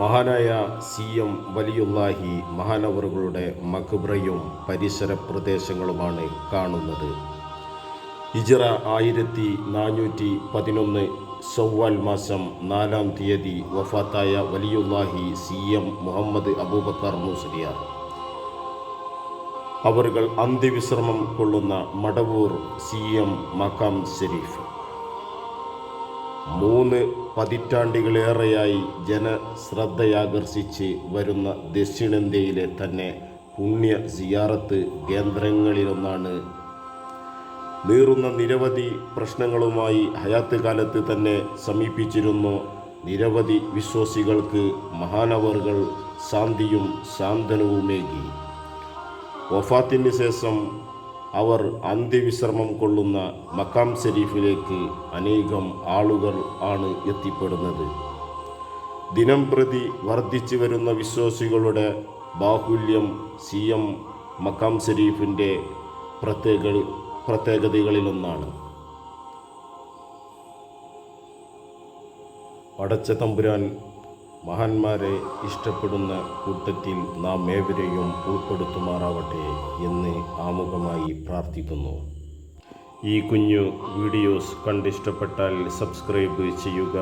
മഹാനായ C M വലിയുല്ലാഹി മഹാനവറുകളുടെ മഖബ്രയും പരിസര പ്രദേശങ്ങളുമാണ് കാണുന്നത്. ഇജിറ ആയിരത്തി നാനൂറ്റി പതിനൊന്ന് ചൊവ്വാൽ മാസം നാലാം തീയതി വഫാത്തായ വലിയുല്ലാഹി സി എം മുഹമ്മദ് അബൂബക്കർ മുസ്ലിയാർ. അവറുകൾ അന്ത്യവിശ്രമം കൊള്ളുന്ന മടവൂർ സി എം മക്കാം ഷെരീഫ് മൂന്ന് പതിറ്റാണ്ടുകളേറെയായി ജനശ്രദ്ധയാകർഷിച്ച് വരുന്ന ദക്ഷിണേന്ത്യയിലെ തന്നെ പുണ്യ സിയാറത്ത് കേന്ദ്രങ്ങളിലൊന്നാണ്. നീറുന്ന നിരവധി പ്രശ്നങ്ങളുമായി ഹയാത്ത് കാലത്ത് തന്നെ സമീപിച്ചിരുന്നു. നിരവധി വിശ്വാസികൾക്ക് മഹാനവറുകൾ ശാന്തിയും ശാന്തനവുമേകി. വഫാത്തിന് ശേഷം അവർ അന്ത്യവിശ്രമം കൊള്ളുന്ന മക്കാം ഷെരീഫിലേക്ക് അനേകം ആളുകൾ ആണ് എത്തിപ്പെടുന്നത്. ദിനം പ്രതി വർദ്ധിച്ചു വരുന്ന വിശ്വാസികളുടെ ബാഹുല്യം സി എം മക്കാം ഷെരീഫിന്റെ പ്രത്യേക പ്രത്യേകതകളിലൊന്നാണ് പടച്ച തമ്പുരാൻ മഹാന്മാരെ ഇഷ്ടപ്പെടുന്ന കൂട്ടത്തിൽ നാം ഏവരെയും ഉൾപ്പെടുത്തുമാറാവട്ടെ എന്ന് ആമുഖമായി പ്രാർത്ഥിക്കുന്നു. ഈ കുഞ്ഞു വീഡിയോസ് കണ്ടിഷ്ടപ്പെട്ടാൽ സബ്സ്ക്രൈബ് ചെയ്യുക.